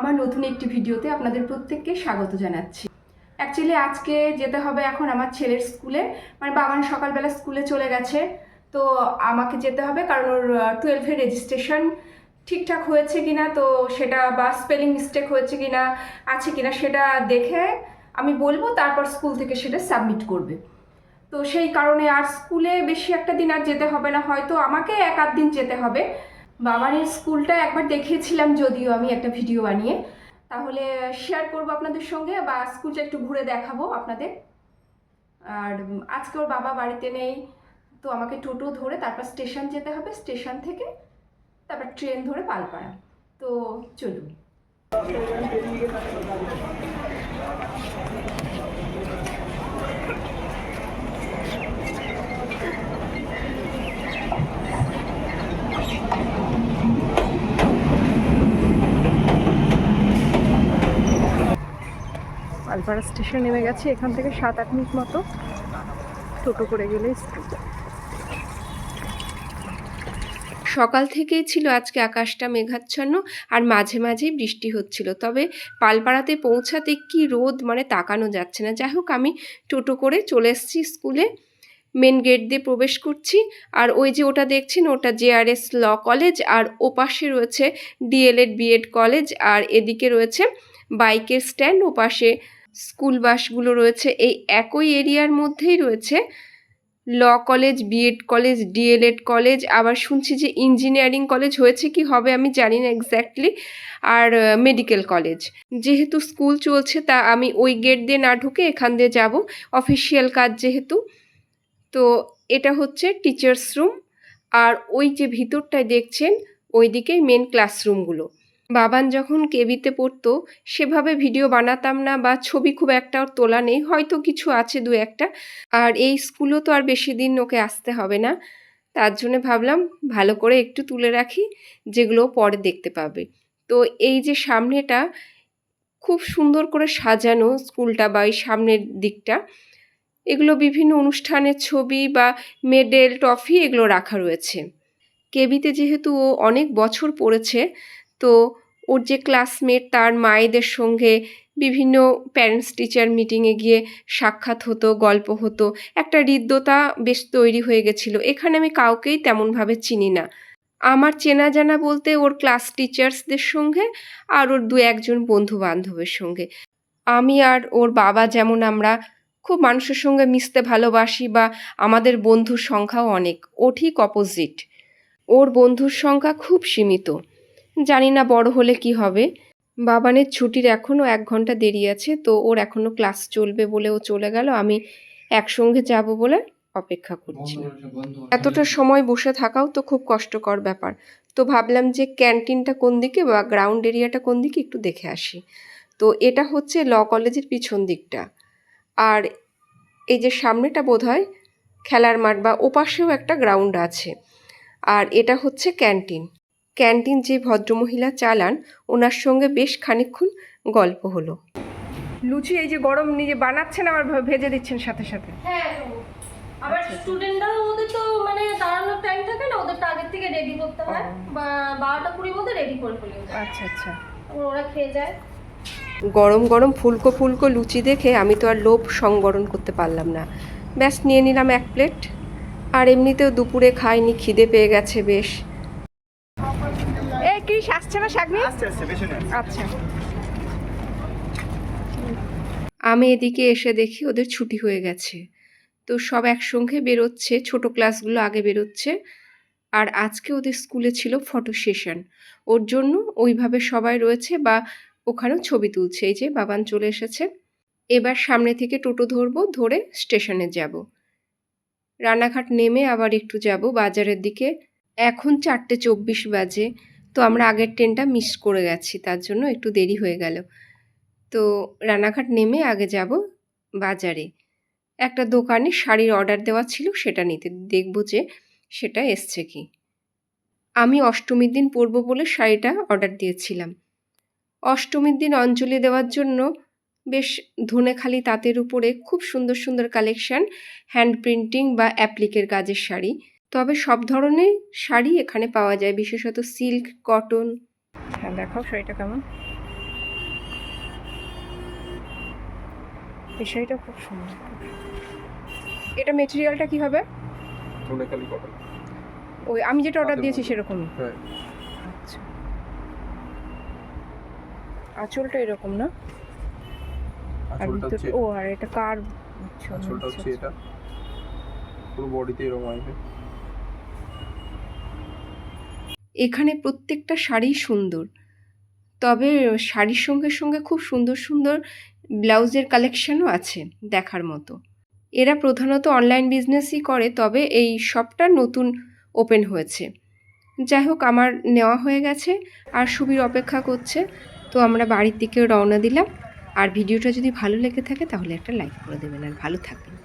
আমার নতুন একটি ভিডিওতে আপনাদের প্রত্যেককে স্বাগত জানাচ্ছি। অ্যাকচুয়ালি আজকে যেতে হবে এখন আমার ছেলের স্কুলে। মানে বাবান সকালবেলা স্কুলে চলে গেছে, তো আমাকে যেতে হবে কারণ ওর টুয়েলভের রেজিস্ট্রেশন ঠিকঠাক হয়েছে কিনা, তো সেটা বা স্পেলিং মিস্টেক হয়েছে কিনা, আছে কিনা সেটা দেখে আমি বলব, তারপর স্কুল থেকে সেটা সাবমিট করবে। তো সেই কারণে আর স্কুলে বেশি একটা দিন আর যেতে হবে না, হয়তো আমাকে এক আধ দিন যেতে হবে। বাবানের স্কুলটা একবার দেখিয়েছিলাম যদিও আমি একটা ভিডিও বানিয়ে। তাহলে শেয়ার করব আপনাদের সঙ্গে বা স্কুলটা একটু ঘুরে দেখাবো আপনাদের। আর আজকে ওর বাবা বাড়িতে নেই, তো আমাকে টোটো ধরে তারপর স্টেশন যেতে হবে। স্টেশন থেকে তারপর ট্রেন ধরে পালপাড়া। তো চলুন। পালপাড়া স্টেশন নেমে গেছে, এখান থেকে সাত আট মিনিট মতো টোটো করে গেলে স্কুল। সকাল থেকেই ছিল আজকে আকাশটা মেঘাচ্ছন্ন আর মাঝে মাঝেই বৃষ্টি হচ্ছিল। তবে পালপাড়াতে পৌঁছাতে কি রোদ মানে তাকানো যাচ্ছে না। যাই হোক, আমি টোটো করে চলে এসেছি স্কুলে। মেন গেট দিয়ে প্রবেশ করছি আর ওই যে ওটা দেখছেন, ওটা জেআরএস ল কলেজ আর ওপাশে রয়েছে ডিএলএড বিএড কলেজ আর এদিকে রয়েছে বাইকের স্ট্যান্ড ওপাশে স্কুল বাসগুলো রয়েছে। এই একই এরিয়ার মধ্যেই রয়েছে law college B Ed college D El Ed college. আবার শুনছি যে ইঞ্জিনিয়ারিং কলেজ হয়েছে কি হবে আমি জানি না এক্স্যাক্টলি আর মেডিকেল কলেজ। যেহেতু স্কুল চলছে তা আমি ওই গেট দিয়ে না ঢুকে এখান দিয়ে যাব। অফিসিয়াল কাজ যেহেতু। তো এটা হচ্ছে টিচার্স রুম আর ওই যে ভিতরটায় দেখছেন, ওইদিকেই মেন ক্লাসরুমগুলো বাবান যখন কেবিতে পড়তো, সেভাবে ভিডিও বানাতাম না বা ছবি খুব একটা ওর তোলা নেই, হয়তো কিছু আছে দু একটা। আর এই স্কুলও তো আর বেশি দিন ওকে আসতে হবে না। তার জন্য ভাবলাম, ভালো করে একটু তুলে রাখি, যেগুলো পরে দেখতে পাবে। তো এই যে সামনেটা, খুব সুন্দর করে সাজানো স্কুলটা বা এই সামনের দিকটা, এগুলো বিভিন্ন অনুষ্ঠানের ছবি বা মেডেল, ট্রফি এগুলো রাখা রয়েছে। কেবিতে যেহেতু ও অনেক বছর পড়েছে তো ওর যে ক্লাসমেট তার মায়েদের সঙ্গে বিভিন্ন প্যারেন্টস টিচার মিটিংয়ে গিয়ে সাক্ষাৎ হতো, গল্প হতো। একটা হৃদ্যতা বেশ তৈরি হয়ে গেছিল। এখানে আমি কাউকেই তেমনভাবে চিনি না। আমার চেনা জানা বলতে ওর ক্লাস টিচার্সদের সঙ্গে আর ওর দু একজন বন্ধু বান্ধবের সঙ্গে। আমি আর ওর বাবা যেমন আমরা খুব মানুষের সঙ্গে মিশতে ভালোবাসি বা আমাদের বন্ধুর সংখ্যাও অনেক। ও ঠিক অপোজিট ওর বন্ধুর সংখ্যা খুব সীমিত। জানি না বড় হলে কি হবে। বাবানের ছুটির এখনও এক ঘণ্টা দেরি আছে তো ওর এখনও ক্লাস চলবে বলে ও চলে গেল। আমি একসঙ্গে যাব বলে অপেক্ষা করছি। এতটা সময় বসে থাকাও তো খুব কষ্টকর ব্যাপার। তো ভাবলাম যে ক্যান্টিনটা কোন দিকে বা গ্রাউন্ড এরিয়াটা কোন দিকে একটু দেখে আসি। তো এটা হচ্ছে ল কলেজের পিছন দিকটা। আর এই যে সামনেটা বোধ হয় খেলার মাঠ বা ওপাশেও একটা গ্রাউন্ড আছে। আর এটা হচ্ছে ক্যান্টিন। ক্যান্টিন যে ভদ্রমহিলা চালান ওনার সঙ্গে বেশ খানিকক্ষণ গল্প হলো। লুচি এই যে গরম নিজে বানাচ্ছেন আবার ভেজে দিচ্ছেন সাথে সাথে? হ্যাঁ আবার স্টুডেন্টরা ওদের তো মানে দাঁড়ানোর টাইম থাকে না ওদেরটা আগের থেকে রেডি করতে হয়। বা বারোটা কুড়ির মধ্যে রেডি করে ফেলি আচ্ছা আচ্ছা। ওরা খেয়ে যায়। গরম গরম ফুলকো ফুলকো লুচি দেখে আমি তো আর লোভ সংবরণ করতে পারলাম না। ব্যাস নিয়ে নিলাম এক প্লেট। আর এমনিতেও দুপুরে খাইনি খিদে পেয়ে গেছে বেশ। আসছে না শাকনি আস্তে আস্তে পেছনে আচ্ছা। আমি এদিকে এসে দেখি ওদের ছুটি হয়ে গেছে। তো সব একসঙ্গে বেরোচ্ছে ছোট ক্লাসগুলো আগে বেরোচ্ছে। আর আজকে ওদের স্কুলে ছিল ফটো সেশন। ওর জন্য ওইভাবে সবাই রয়েছে বা ওখানেও ছবি তুলছে। এই যে বাবান চলে এসেছে। এবার সামনে থেকে টোটো ধরবো ধরে স্টেশনে যাব। রানাঘাট নেমে আবার একটু যাব বাজারের দিকে। এখন চারটে চব্বিশ বাজে। তো আমরা আগের ট্রেনটা মিস করে গেছি, তার জন্য একটু দেরি হয়ে গেল। তো রানাঘাট নেমে আগে যাব বাজারে। একটা দোকানে শাড়ির অর্ডার দেওয়া ছিল, সেটা নিতে। দেখব যে সেটা এসছে কি। আমি অষ্টমীর দিন পরবো বলে শাড়িটা অর্ডার দিয়েছিলাম। অষ্টমীর দিন অঞ্জলি দেওয়ার জন্য বেশ ধনেখালি তাঁতের উপরে খুব সুন্দর সুন্দর কালেকশান হ্যান্ড প্রিন্টিং বা অ্যাপ্লিকের কাজের শাড়ি। তবে সব ধরনের শাড়ি এখানে পাওয়া যায় বিশেষত সিল্ক কটন। হ্যাঁ দেখো শাড়িটা কেমন। এই শাড়িটা খুব সুন্দর। এটা মেটেরিয়ালটা কি হবে? ওই আমি যেটা অর্ডার আচ্ছা, দিয়েছি সেরকম হ্যাঁ। আচ্ছা। আঁচলটা এরকম না? আর ও আর এটা কার আচ্ছা, আঁচলটা আচ্ছা, হচ্ছে এটা। পুরো বডিতে এরকম আসবে এখানে প্রত্যেকটা শাড়ি সুন্দর। তবে শাড়ির সঙ্গে সঙ্গে খুব সুন্দর সুন্দর ব্লাউজের কালেকশনও আছে দেখার মতো। এরা প্রধানত অনলাইন বিজনেসই করে, তবে এই শপটা নতুন ওপেন হয়েছে। যাই হোক, আমার নেওয়া হয়ে গেছে, আর সুবির অপেক্ষা করছে, তো আমরা বাড়ির দিকে রওনা দিলাম। আর ভিডিওটা যদি ভালো লেগে থাকে, তাহলে একটা লাইক করে দেবেন। আর ভালো থাকবেন।